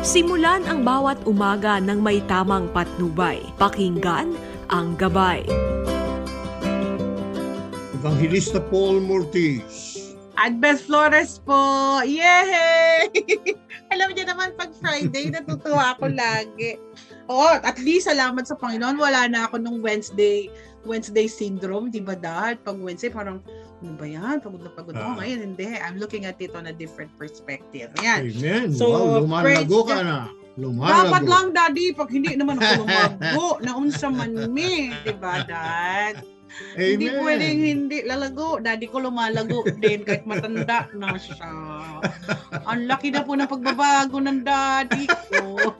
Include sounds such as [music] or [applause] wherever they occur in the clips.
Simulan ang bawat umaga ng may tamang patnubay. Pakinggan ang gabay. Evangelista Paul Mortis. At Beth Flores po. Yay! [laughs] Alam niyo naman, pag Friday, natutuwa ako [laughs] lagi. Oo, at least salamat sa Panginoon, wala na ako nung Wednesday Wednesday syndrome, di ba dahil pag Wednesday parang ano ba yan? Pagod na pagod ako. Ah. Ngayon, hindi. I'm looking at it on a different perspective. Yan. Amen. So, wow, lumalago ka na. Lumalago. Dapat lang, Daddy, pag hindi naman ako lumago, [laughs] naunsa man me. Di ba, Dad? Amen. Hindi pwedeng hindi lalago. Daddy ko lumalago din kahit matanda na siya. Ang laki na po ng pagbabago ng daddy ko.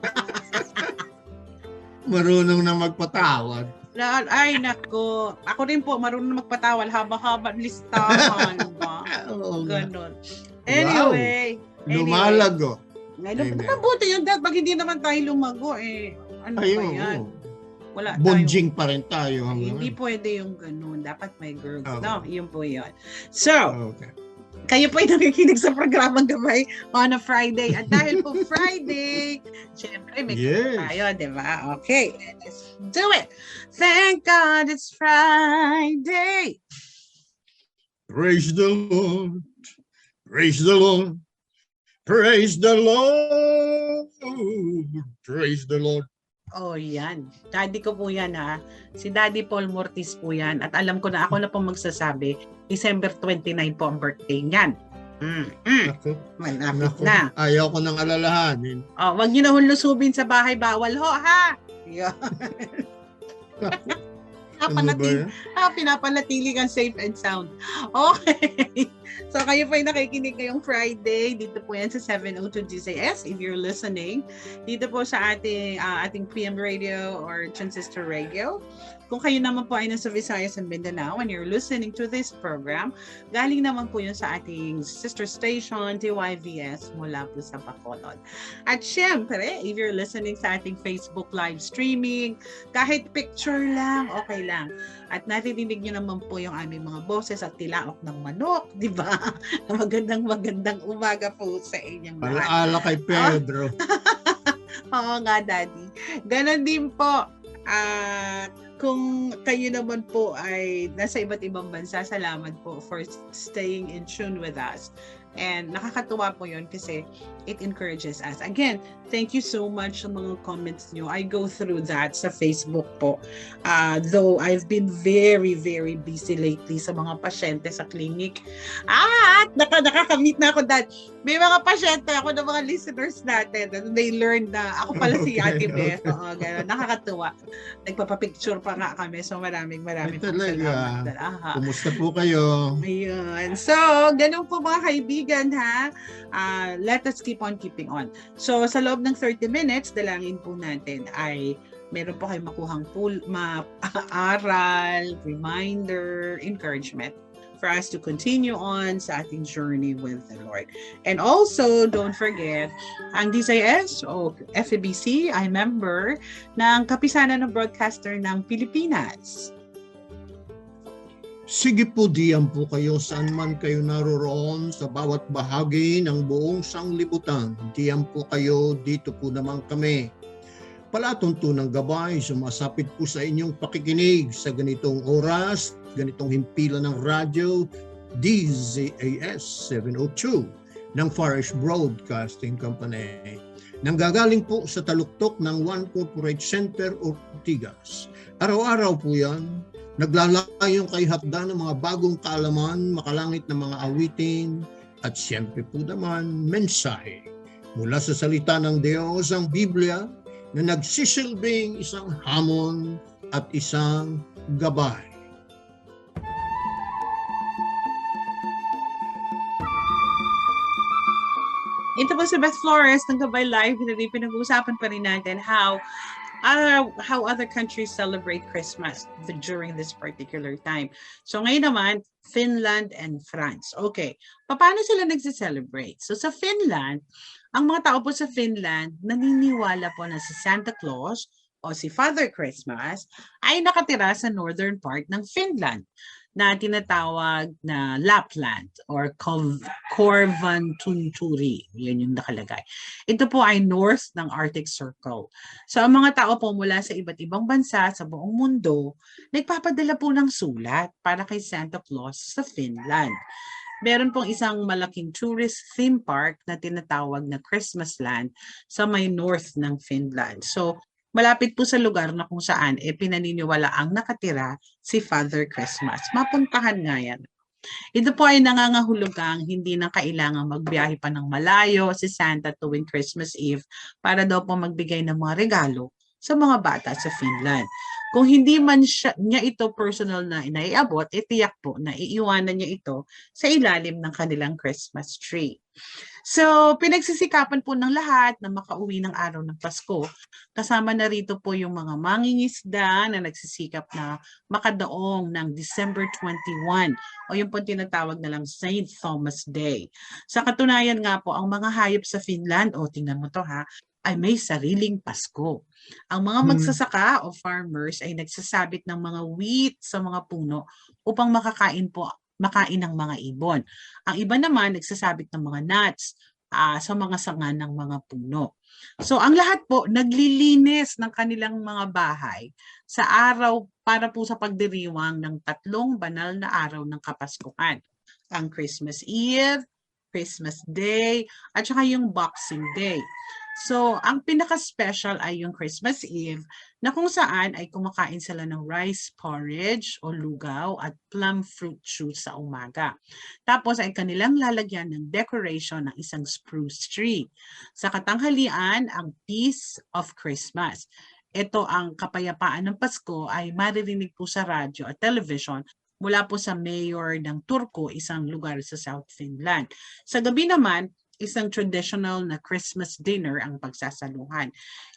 Marunong na magpatawad. Na- Ay, nako. Ako rin po, marunong magpatawal. Haba-haba listahan ba? [laughs] Oo. Ganon. Anyway. Lumalago. Ngayon, Amen. mabuti yun, Dad. Pag hindi naman tayo lumago, eh. Ano ba Ayun. yan? oo. Wala tayo. Bonjing pa rin tayo hanggang Hindi pwede yung ganun. Dapat may girls. Oo. No, yun po yun. So, Okay. Kayo po ay nakikinig sa programang gabay on a Friday. At dahil po [laughs] Friday, syempre may Yes. tayo, di ba? Okay, let's do it. Thank God it's Friday. Praise the Lord. Praise the Lord. Praise the Lord. Praise the Lord. Oh, yan. Daddy ko po yan ha. Si Daddy Paul Mortis po yan. At alam ko na ako na po magsasabi, December 29 po ang birthday niyan. Mm, mm. Malapit naku. na. Ayaw ko nang alalahanin. Oh, wag niyo na hunlusubin sa bahay bawal ho ha. [laughs] Yeah. Ano ah, pinapanatili kang safe and sound. [laughs] Okay. So kayo po ay nakikinig ngayong Friday. Dito po yan sa 702 GCS if you're listening. Dito po sa ating ah, ating PM radio or transistor radio. Kung kayo naman po ay nasa Visayas and Mindanao and you're listening to this program, galing naman po yun sa ating sister station, TYVS, mula po sa Bacolod. At syempre, if you're listening sa ating Facebook live streaming, kahit picture lang, okay lang. At naririnig nyo naman po yung aming mga boses at tilaok ng manok, di ba? [laughs] magandang magandang umaga po sa inyong lahat. Alaala kay Pedro. [laughs] Oo nga, Daddy. Ganon din po. At kung kayo naman po ay nasa iba't ibang bansa, salamat po for staying in tune with us. And nakakatuwa po yun kasi it encourages us. Again, thank you so much sa mga comments nyo. I go through that sa Facebook po. Uh, though I've been very, very busy lately sa mga pasyente sa clinic. At naka, nakakamit na ako dahil may mga pasyente ako ng mga listeners natin. and They learned na ako pala si [laughs] Okay, Ate Beth. Oo, ganun. Nakakatuwa. Nagpapapicture pa nga kami. So maraming maraming Ay, talaga. Aha. Kumusta po kayo? Ayun. So, ganun po mga kaibigan ha. Ah, let us keep on keeping on. So, sa loob ng 30 minutes, dalangin po natin ay meron po kayong makuhang pool, ma aral, reminder, encouragement for us to continue on sa ating journey with the Lord. And also, don't forget, ang DCS o FEBC ay member ng Kapisanan ng Broadcaster ng Pilipinas. Sige po diyan po kayo saan man kayo naroroon sa bawat bahagi ng buong sanglibutan. Diyan po kayo, dito po naman kami. Palatuntunang gabay, sumasapit po sa inyong pakikinig sa ganitong oras, ganitong himpilan ng radyo, DZAS 702 ng Farish Broadcasting Company. Nanggagaling po sa taluktok ng One Corporate Center, Ortigas. Araw-araw po yan, naglalayong kay hapda ng mga bagong kaalaman, makalangit na mga awitin, at siyempre po naman, mensahe mula sa salita ng Diyos, ang Biblia, na nagsisilbing isang hamon at isang gabay. Ito po si Beth Flores ng Gabay Live. Hindi pinag-uusapan pa rin natin how uh, how other countries celebrate Christmas during this particular time. So ngayon naman, Finland and France. Okay, paano sila nagse-celebrate? So sa Finland, ang mga tao po sa Finland naniniwala po na si Santa Claus o si Father Christmas ay nakatira sa northern part ng Finland. na tinatawag na Lapland or Corvantunturi. Yun yung nakalagay. Ito po ay north ng Arctic Circle. So ang mga tao po mula sa iba't ibang bansa sa buong mundo, nagpapadala po ng sulat para kay Santa Claus sa Finland. Meron pong isang malaking tourist theme park na tinatawag na Christmas Land sa may north ng Finland. So malapit po sa lugar na kung saan eh pinaniniwala ang nakatira si Father Christmas. Mapuntahan nga yan. Ito po ay nangangahulugang hindi na kailangang magbiyahe pa ng malayo si Santa tuwing Christmas Eve para daw po magbigay ng mga regalo sa mga bata sa Finland. Kung hindi man siya, niya ito personal na inaiabot, itiyak po na iiwanan niya ito sa ilalim ng kanilang Christmas tree. So, pinagsisikapan po ng lahat na makauwi ng araw ng Pasko. Kasama na rito po yung mga mangingisda na nagsisikap na makadaong ng December 21 o yung po tinatawag na lang St. Thomas Day. Sa katunayan nga po, ang mga hayop sa Finland, o tingnan mo to ha, ay may sariling Pasko. Ang mga Hmm. magsasaka o farmers ay nagsasabit ng mga wheat sa mga puno upang makakain po makain ng mga ibon. Ang iba naman nagsasabit ng mga nuts ah, sa mga sanga ng mga puno. So ang lahat po naglilinis ng kanilang mga bahay sa araw para po sa pagdiriwang ng tatlong banal na araw ng Kapaskuhan. Ang Christmas Eve, Christmas Day, at saka yung Boxing Day. So, ang pinaka-special ay yung Christmas Eve na kung saan ay kumakain sila ng rice porridge o lugaw at plum fruit juice sa umaga. Tapos ay kanilang lalagyan ng decoration ng isang spruce tree. Sa katanghalian, ang Peace of Christmas. Ito ang kapayapaan ng Pasko ay maririnig po sa radyo at television mula po sa mayor ng Turku, isang lugar sa South Finland. Sa gabi naman, isang traditional na Christmas dinner ang pagsasaluhan.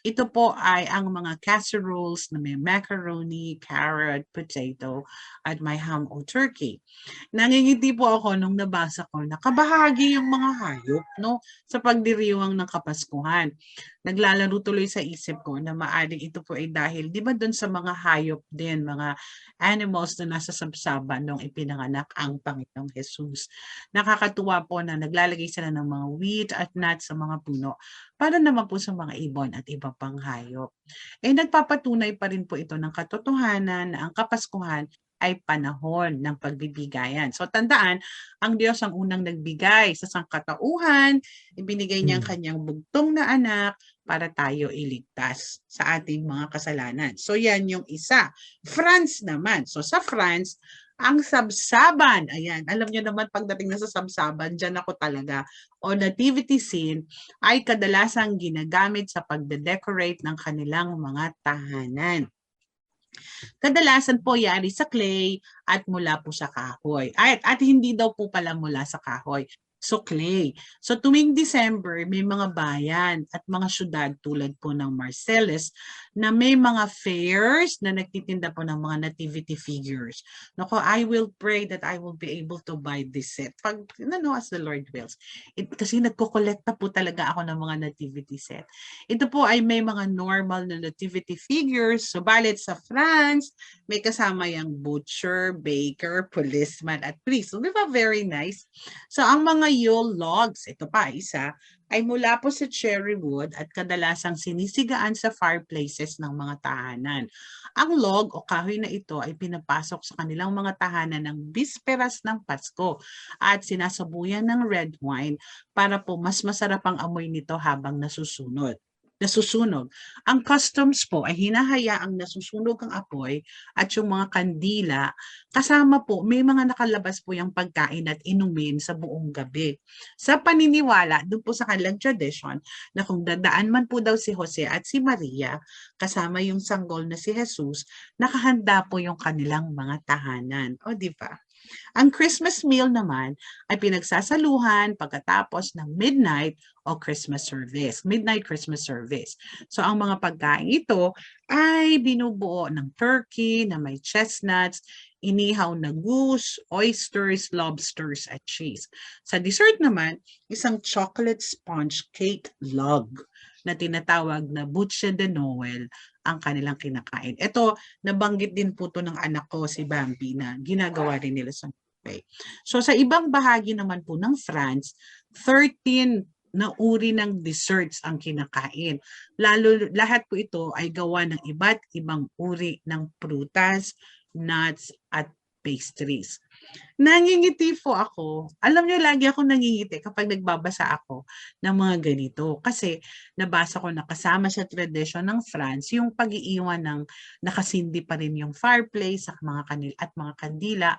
Ito po ay ang mga casseroles na may macaroni, carrot, potato, at may ham o turkey. Nangingiti po ako nung nabasa ko na kabahagi yung mga hayop no, sa pagdiriwang ng Kapaskuhan. Naglalaro tuloy sa isip ko na maaring ito po ay dahil, di ba doon sa mga hayop din, mga animals na nasa sabsaban nung ipinanganak ang Panginoong Jesus. Nakakatuwa po na naglalagay sila ng mga wheat at nuts sa mga puno para naman po sa mga ibon at iba pang hayop. Eh nagpapatunay pa rin po ito ng katotohanan na ang Kapaskuhan ay panahon ng pagbibigayan. So tandaan, ang Diyos ang unang nagbigay sa sangkatauhan, ibinigay niya ang Hmm. kanyang bugtong na anak para tayo iligtas sa ating mga kasalanan. So yan yung isa. France naman. So sa France, ang sabsaban, ayan, alam niyo naman pagdating na sa sabsaban, dyan ako talaga, o nativity scene, ay kadalasang ginagamit sa pagde-decorate ng kanilang mga tahanan. Kadalasan po yari sa clay at mula po sa kahoy. At, at hindi daw po pala mula sa kahoy. So clay. So tuwing December, may mga bayan at mga syudad tulad po ng Marcellus na may mga fairs na nagtitinda po ng mga nativity figures. Nako, I will pray that I will be able to buy this set. Pag, ano, as the Lord wills. It, kasi nagkukolekta po talaga ako ng mga nativity set. Ito po ay may mga normal na nativity figures. Subalit sa France, may kasama yung butcher, baker, policeman, at priest. So, di ba very nice? So, ang mga Yule logs, ito pa isa, ay mula po sa cherry wood at kadalasang sinisigaan sa fireplaces ng mga tahanan. Ang log o kahoy na ito ay pinapasok sa kanilang mga tahanan ng bisperas ng Pasko at sinasabuyan ng red wine para po mas masarap ang amoy nito habang nasusunod nasusunog. Ang customs po ay hinahayaang nasusunog ang apoy at yung mga kandila kasama po may mga nakalabas po yung pagkain at inumin sa buong gabi. Sa paniniwala, doon po sa kanilang tradition na kung dadaan man po daw si Jose at si Maria kasama yung sanggol na si Jesus, nakahanda po yung kanilang mga tahanan. O di ba? Ang Christmas meal naman ay pinagsasaluhan pagkatapos ng midnight o Christmas service, midnight Christmas service. So ang mga pagkain ito ay binubuo ng turkey na may chestnuts, inihaw na goose, oysters, lobsters, at cheese. Sa dessert naman, isang chocolate sponge cake log na tinatawag na buche de Noel ang kanilang kinakain. Ito, nabanggit din po to ng anak ko, si Bambi, na ginagawa rin nila sa buffet. So sa ibang bahagi naman po ng France, 13 na uri ng desserts ang kinakain. Lalo lahat po ito ay gawa ng iba't ibang uri ng prutas, nuts at pastries. Nangingiti po ako. Alam niyo, lagi ako nangingiti kapag nagbabasa ako ng mga ganito. Kasi nabasa ko na kasama sa tradisyon ng France yung pag-iiwan ng nakasindi pa rin yung fireplace sa mga kanil at mga kandila.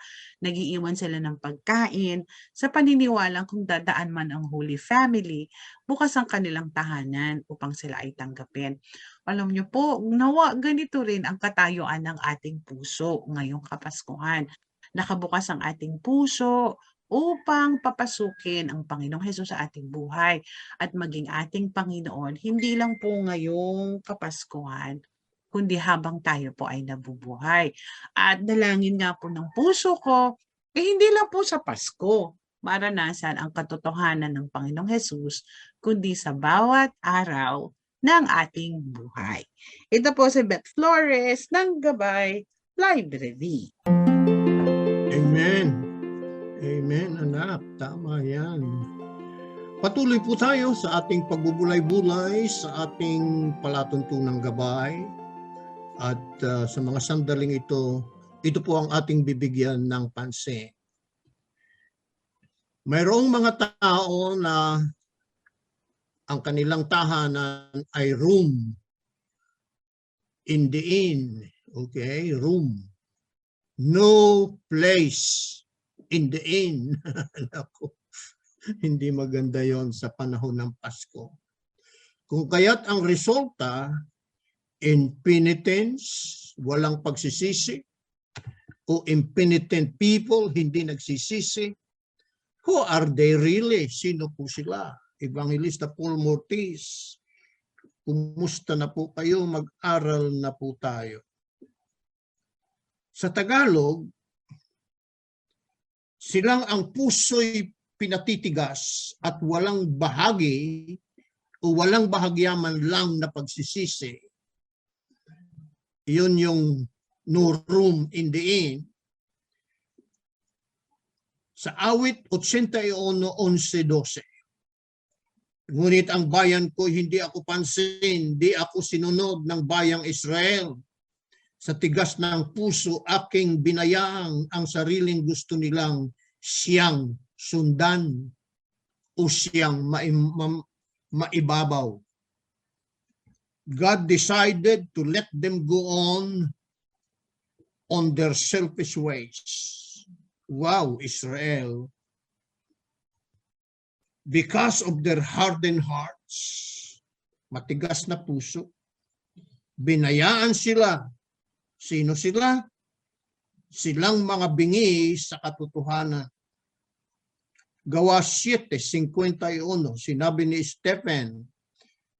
Nagiiwan sila ng pagkain sa paniniwalang kung dadaan man ang Holy Family, bukas ang kanilang tahanan upang sila ay tanggapin. Alam niyo po, nawa ganito rin ang katayuan ng ating puso ngayong Kapaskuhan nakabukas ang ating puso upang papasukin ang Panginoong Hesus sa ating buhay at maging ating Panginoon, hindi lang po ngayong Kapaskuhan, kundi habang tayo po ay nabubuhay. At dalangin nga po ng puso ko, eh hindi lang po sa Pasko, maranasan ang katotohanan ng Panginoong Hesus, kundi sa bawat araw ng ating buhay. Ito po si Beth Flores ng Gabay Library. Amen. Amen, anak. Tama yan. Patuloy po tayo sa ating pagbubulay-bulay, sa ating palatuntunang gabay. At uh, sa mga sandaling ito, ito po ang ating bibigyan ng pansin. Mayroong mga tao na ang kanilang tahanan ay room in the inn. Okay, room no place in the inn. [laughs] Naku, hindi maganda yon sa panahon ng Pasko. Kung kaya't ang resulta, impenitence, walang pagsisisi, o impenitent people, hindi nagsisisi, who are they really? Sino po sila? Evangelista Paul Mortis, kumusta na po kayo? Mag-aral na po tayo. Sa Tagalog, silang ang puso'y pinatitigas at walang bahagi o walang bahagyaman lang na pagsisisi. Yun yung no room in the inn. Sa awit 81-11-12. Ngunit ang bayan ko hindi ako pansin, di ako sinunod ng bayang Israel sa tigas ng puso aking binayaang ang sariling gusto nilang siyang sundan o siyang maibabaw. God decided to let them go on on their selfish ways. Wow, Israel. Because of their hardened hearts, matigas na puso, binayaan sila Sino sila? Silang mga bingi sa katotohanan. Gawa 7.51, sinabi ni Stephen,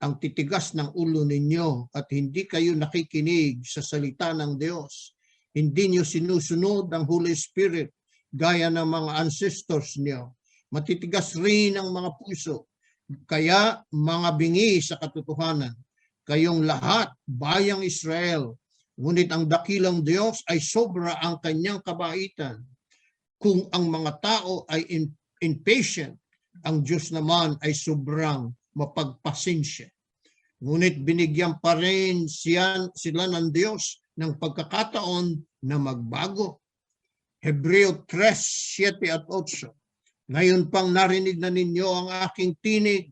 ang titigas ng ulo ninyo at hindi kayo nakikinig sa salita ng Diyos. Hindi niyo sinusunod ang Holy Spirit gaya ng mga ancestors niyo. Matitigas rin ang mga puso. Kaya mga bingi sa katotohanan, kayong lahat, bayang Israel, Ngunit ang dakilang Diyos ay sobra ang kanyang kabaitan. Kung ang mga tao ay impatient, ang Diyos naman ay sobrang mapagpasensya. Ngunit binigyan pa rin siya, sila ng Diyos ng pagkakataon na magbago. Hebreo 3, 7 at 8. Ngayon pang narinig na ninyo ang aking tinig,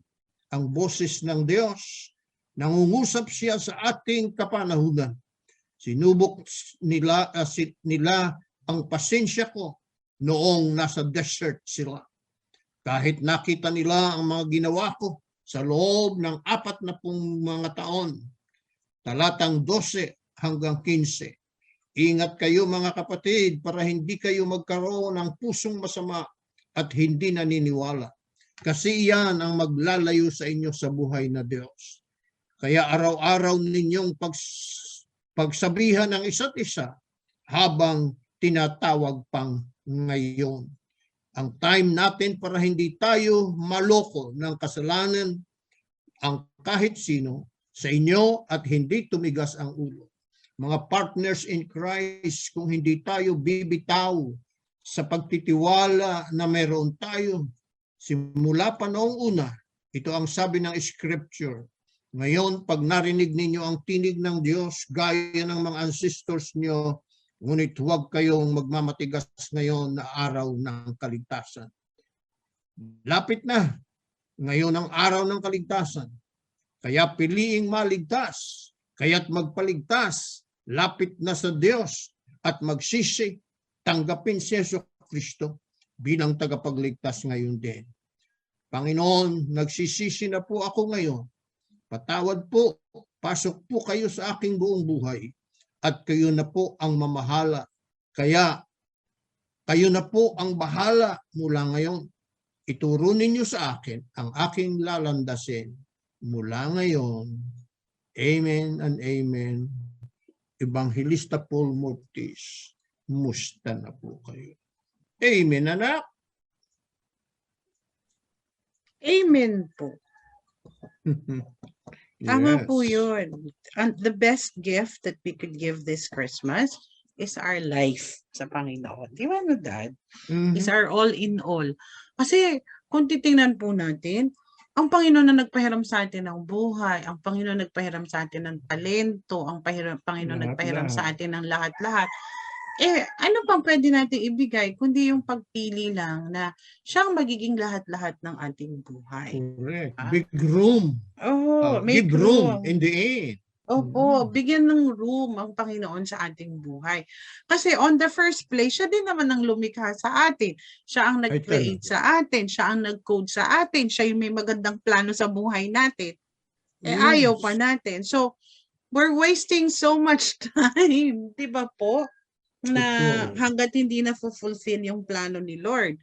ang boses ng Diyos. Nangungusap siya sa ating kapanahunan Sinubok nila, uh, nila ang pasensya ko noong nasa desert sila. Kahit nakita nila ang mga ginawa ko sa loob ng apat na pong mga taon, talatang 12 hanggang 15. Ingat kayo mga kapatid para hindi kayo magkaroon ng pusong masama at hindi naniniwala. Kasi iyan ang maglalayo sa inyo sa buhay na Diyos. Kaya araw-araw ninyong pag pagsabihan ng isa't isa habang tinatawag pang ngayon. Ang time natin para hindi tayo maloko ng kasalanan ang kahit sino sa inyo at hindi tumigas ang ulo. Mga partners in Christ, kung hindi tayo bibitaw sa pagtitiwala na meron tayo, simula pa noong una, ito ang sabi ng scripture. Ngayon, pag narinig ninyo ang tinig ng Diyos, gaya ng mga ancestors nyo, ngunit huwag kayong magmamatigas ngayon na araw ng kaligtasan. Lapit na. Ngayon ang araw ng kaligtasan. Kaya piliing maligtas, kaya't magpaligtas, lapit na sa Diyos at magsisi, tanggapin si Yeso Kristo bilang tagapagligtas ngayon din. Panginoon, nagsisisi na po ako ngayon. Patawad po, pasok po kayo sa aking buong buhay at kayo na po ang mamahala. Kaya kayo na po ang bahala mula ngayon. Ituro ninyo sa akin ang aking lalandasin mula ngayon. Amen and amen. Evangelista Paul Mortis, musta na po kayo. Amen, anak. Amen po. [laughs] Tama Yes. po yun. And the best gift that we could give this Christmas is our life sa Panginoon. Di ba, no, Dad? Mhm. Is our all in all. Kasi kung titingnan po natin, ang Panginoon na nagpahiram sa atin ng buhay, ang Panginoon nagpahiram sa atin ng talento, ang pahiram, Panginoon Lahat, nagpahiram sa lahat. atin ng lahat-lahat. Eh, ano pang pwede natin ibigay kundi yung pagpili lang na siyang magiging lahat-lahat ng ating buhay. Correct. Ah. Big room. Oh, Uh, may give room room. in the end. Opo, Mm. bigyan ng room ang Panginoon sa ating buhay. Kasi on the first place, siya din naman ang lumikha sa atin. Siya ang nag-create sa atin, siya ang nag-code sa atin, siya yung may magandang plano sa buhay natin. Eh Yes. ayaw pa natin. So, we're wasting so much [laughs] time, 'di ba po? Na hangga't hindi na fulfill yung plano ni Lord.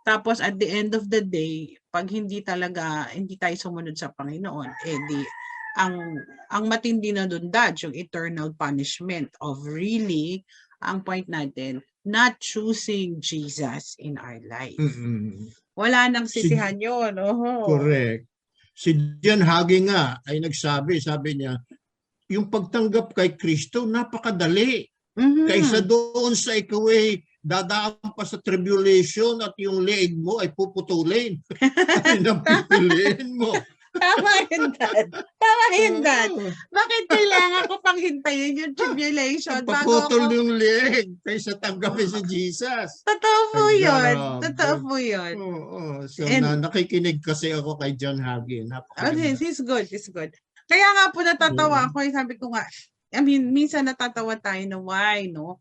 Tapos at the end of the day, pag hindi talaga hindi tayo sumunod sa Panginoon, eh di ang ang matindi na doon dad yung eternal punishment of really ang point natin not choosing Jesus in our life. Mm-mm. Wala nang Si- sisihan yun. Oho. Correct. Si Jan Hagi nga ay nagsabi, sabi niya, yung pagtanggap kay Kristo napakadali. Mhm. Kaysa doon sa ikaw ay dadaan pa sa tribulation at yung leeg mo ay puputulin. [laughs] Yun ang pipiliin mo. Tama yun, Dad. Tama yun, Dad. Bakit kailangan ko pang hintayin yung tribulation bago ako... yung leeg kaysa tanggapin si Jesus. Totoo po Ay, yun. grabe. Totoo po yun. Oo. So And- na, nakikinig kasi ako kay John Hagi. Oh, Napakaganda. yes, he's good, he's good. Kaya nga po natatawa ako, eh, sabi ko nga, I mean, minsan natatawa tayo na why, no?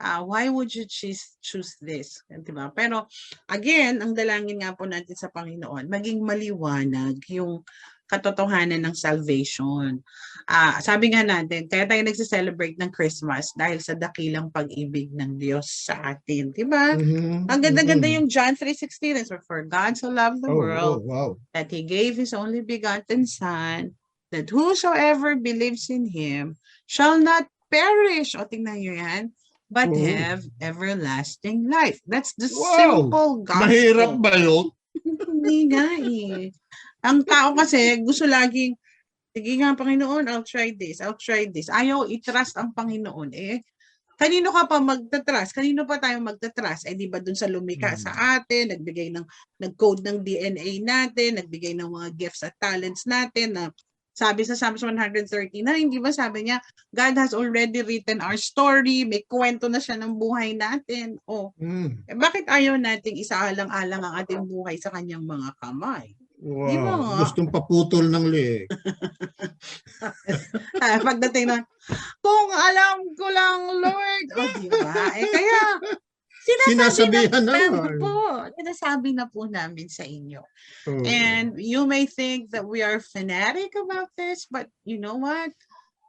Ah, why would you choose choose this? Diba? Pero again, ang dalangin nga po natin sa Panginoon, maging maliwanag yung katotohanan ng salvation. Ah, sabi nga natin, kaya tayo nagse-celebrate ng Christmas dahil sa dakilang pag-ibig ng Diyos sa atin, 'di ba? Mhm, Ang ganda-ganda mhm. yung John 3:16 is for God so loved the Oh, world oh, wow. that he gave his only begotten Son, that whosoever believes in him shall not perish. O tingnan nyo yan. But Oo. have everlasting life. That's the Wow! simple gospel. Mahirap ba yun? Hindi nga eh. Ang tao kasi gusto laging, sige nga Panginoon, I'll try this, I'll try this. Ayaw i-trust ang Panginoon eh. Kanino ka pa magta-trust? Kanino pa tayo magta-trust? Eh di ba dun sa lumikha Hmm. sa atin, nagbigay ng nag-code ng DNA natin, nagbigay ng mga gifts at talents natin na sabi sa Psalms 139, di ba sabi niya, God has already written our story, may kwento na siya ng buhay natin. O, Mm, eh, bakit ayaw nating isaalang-alang ang ating buhay sa kanyang mga kamay? Di ba wow. nga? Gustong paputol ng leeg. [laughs] Pagdating na, kung alam ko lang, Lord. O, di ba? Eh, kaya, sinasabi Sinasabihan na, naman. po, sinasabi na po namin sa inyo. Oo. And you may think that we are fanatic about this, but you know what?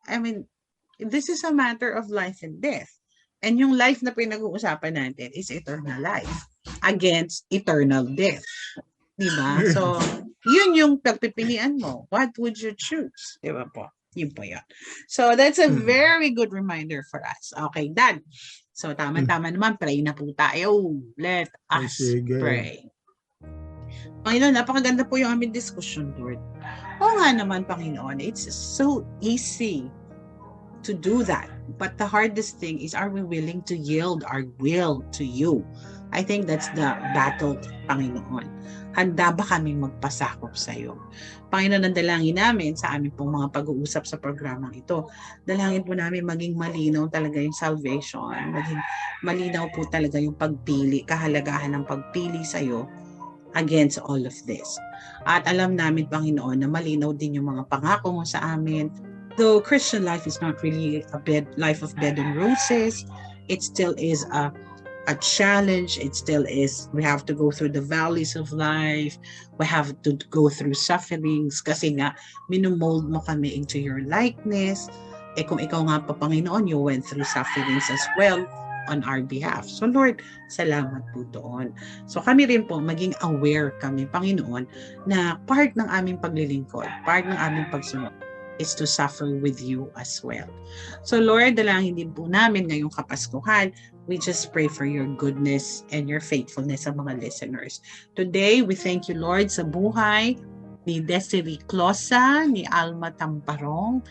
I mean, this is a matter of life and death. And yung life na pinag-uusapan natin is eternal life against eternal death. Di ba? [laughs] So, yun yung pagpipilian mo. What would you choose? Di ba po? Yun po yun. So, that's a Hmm. very good reminder for us. Okay, Dad. So, tama-tama naman. Pray na po tayo. Let Ay, us sige. pray. Panginoon, napakaganda po yung aming discussion, Lord. Oo nga naman, Panginoon, it's so easy to do that. But the hardest thing is, are we willing to yield our will to you? I think that's the battle, Panginoon. Handa ba kaming magpasakop sa iyo? Panginoon, ang dalangin namin sa aming pong mga pag-uusap sa programang ito, dalangin po namin maging malinaw talaga yung salvation, maging malinaw po talaga yung pagpili, kahalagahan ng pagpili sa iyo against all of this. At alam namin, Panginoon, na malinaw din yung mga pangako mo sa amin. Though Christian life is not really a bed, life of bed and roses, it still is a a challenge. It still is. We have to go through the valleys of life. We have to go through sufferings kasi nga minumold mo kami into your likeness. Eh kung ikaw nga pa Panginoon, you went through sufferings as well on our behalf. So Lord, salamat po doon. So kami rin po, maging aware kami, Panginoon, na part ng aming paglilingkod, part ng aming pagsunod is to suffer with you as well. So Lord, dalangin din po namin ngayong Kapaskuhan, we just pray for your goodness and your faithfulness sa mga listeners. Today, we thank you Lord sa buhay ni Desiree Closa, ni Alma Tamparong,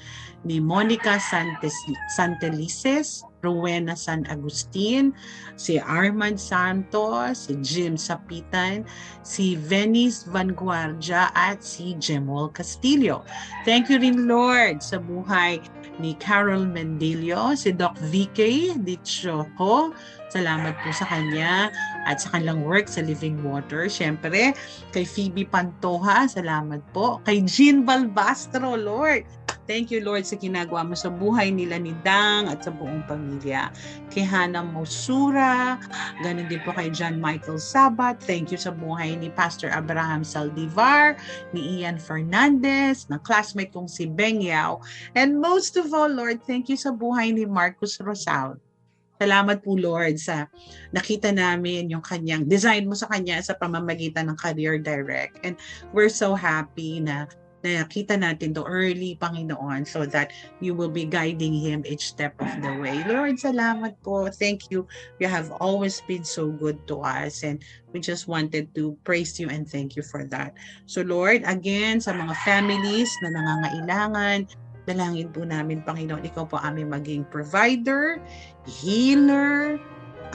ni Monica Santes, Santelices, Rowena San Agustin, si Armand Santos, si Jim Sapitan, si Venice Vanguardia at si Jemol Castillo. Thank you rin Lord sa buhay ni Carol Mendilio, si Doc VK Dichoco. Salamat po sa kanya at sa kanilang work sa Living Water. Siyempre, kay Phoebe Pantoja, salamat po. Kay Jean Balbastro, Lord. Thank you, Lord, sa ginagawa mo sa buhay nila ni Dang at sa buong pamilya. Kay Hannah Mosura, ganun din po kay John Michael Sabat. Thank you sa buhay ni Pastor Abraham Saldivar, ni Ian Fernandez, na classmate kong si Beng Yao. And most of all, Lord, thank you sa buhay ni Marcus Rosal. Salamat po Lord sa nakita namin yung kanyang design mo sa kanya sa pamamagitan ng Career Direct. And we're so happy na nakita natin to early, Panginoon, so that you will be guiding him each step of the way. Lord, salamat po. Thank you. You have always been so good to us and we just wanted to praise you and thank you for that. So Lord, again, sa mga families na nangangailangan, dalangin po namin, Panginoon, ikaw po aming maging provider, healer,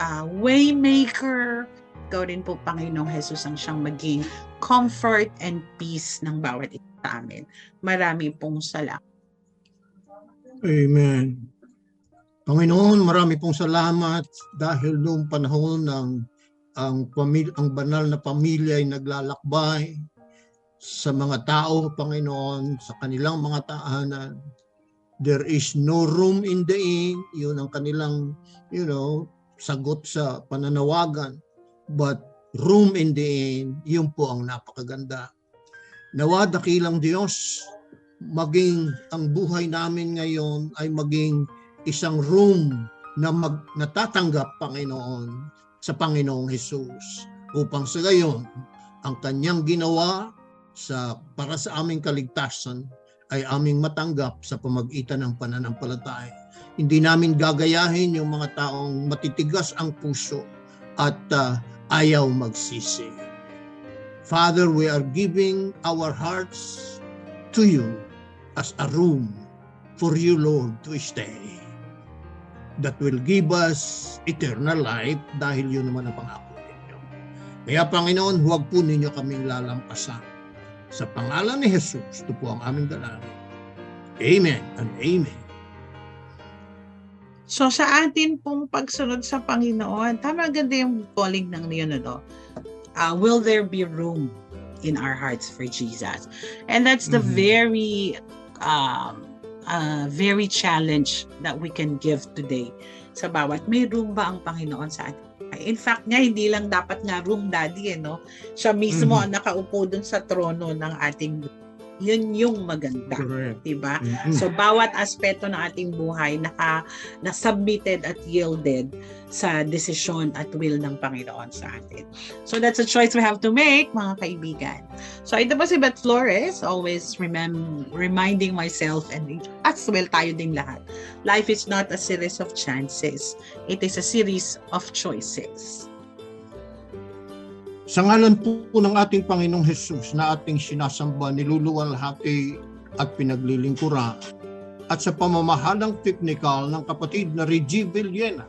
uh, waymaker, ikaw rin po, Panginoong Jesus, ang siyang maging comfort and peace ng bawat isa sa amin. Marami pong salamat. Amen. Panginoon, marami pong salamat dahil noong panahon ng ang pamilya, ang banal na pamilya ay naglalakbay sa mga tao, Panginoon, sa kanilang mga tahanan. There is no room in the inn. Yun ang kanilang, you know, sagot sa pananawagan. But room in the inn, yun po ang napakaganda. Nawa dakilang Diyos, maging ang buhay namin ngayon ay maging isang room na mag, natatanggap, Panginoon, sa Panginoong Jesus. Upang sa gayon, ang kanyang ginawa sa para sa aming kaligtasan ay aming matanggap sa pamagitan ng pananampalataya. Hindi namin gagayahin yung mga taong matitigas ang puso at uh, ayaw magsisi. Father, we are giving our hearts to you as a room for you, Lord, to stay. That will give us eternal life dahil yun naman ang pangako ninyo. Kaya Panginoon, huwag po ninyo kaming lalampasan. Sa pangalan ni Jesus, ito po ang aming dalangin. Amen and amen. So sa atin pong pagsunod sa Panginoon, tama ganda yung calling ng niyo na to. Uh, will there be room in our hearts for Jesus? And that's the Mhm. very um, uh, very challenge that we can give today sa bawat may room ba ang Panginoon sa atin? In fact nga, hindi lang dapat nga room daddy, eh, no? Siya mismo Mhm. ang nakaupo dun sa trono ng ating yun yung maganda, Correct. 'di ba? Mhm. So bawat aspeto ng ating buhay naka na submitted at yielded sa desisyon at will ng Panginoon sa atin. So that's a choice we have to make, mga kaibigan. So ito po si Beth Flores, always remem reminding myself and as well tayo ding lahat. Life is not a series of chances. It is a series of choices. Sa ngalan po ng ating Panginoong Hesus na ating sinasamba, niluluwalhati at pinaglilingkura at sa pamamahalang technical ng kapatid na Reggie Villena.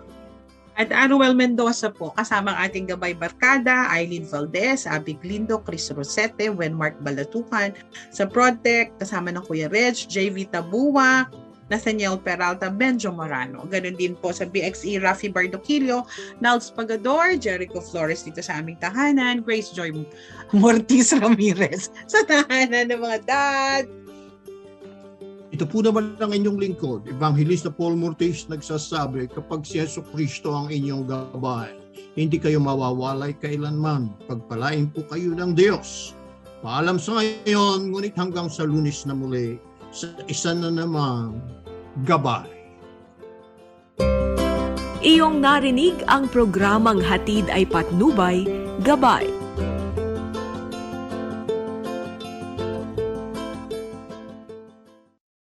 At Anuel Mendoza po, kasama ang ating gabay barkada, Eileen Valdez, Abby Glindo, Chris Rosete, Wenmark Balatukan, sa Protect, kasama ng Kuya Reg, JV Tabua, Nathaniel Peralta, Benjo Morano. Ganon din po sa BXE, Rafi Bardoquillo, Nals Pagador, Jericho Flores dito sa aming tahanan, Grace Joy Mortiz Ramirez [laughs] sa tahanan ng mga dad. Ito po naman ang inyong lingkod, Evangelista Paul Mortis nagsasabi, kapag si Yeso Kristo ang inyong gabay, hindi kayo mawawalay kailanman. Pagpalain po kayo ng Diyos. Paalam sa ngayon, ngunit hanggang sa lunis na muli, sa isa na namang gabay. Iyong narinig ang programang Hatid ay Patnubay, Gabay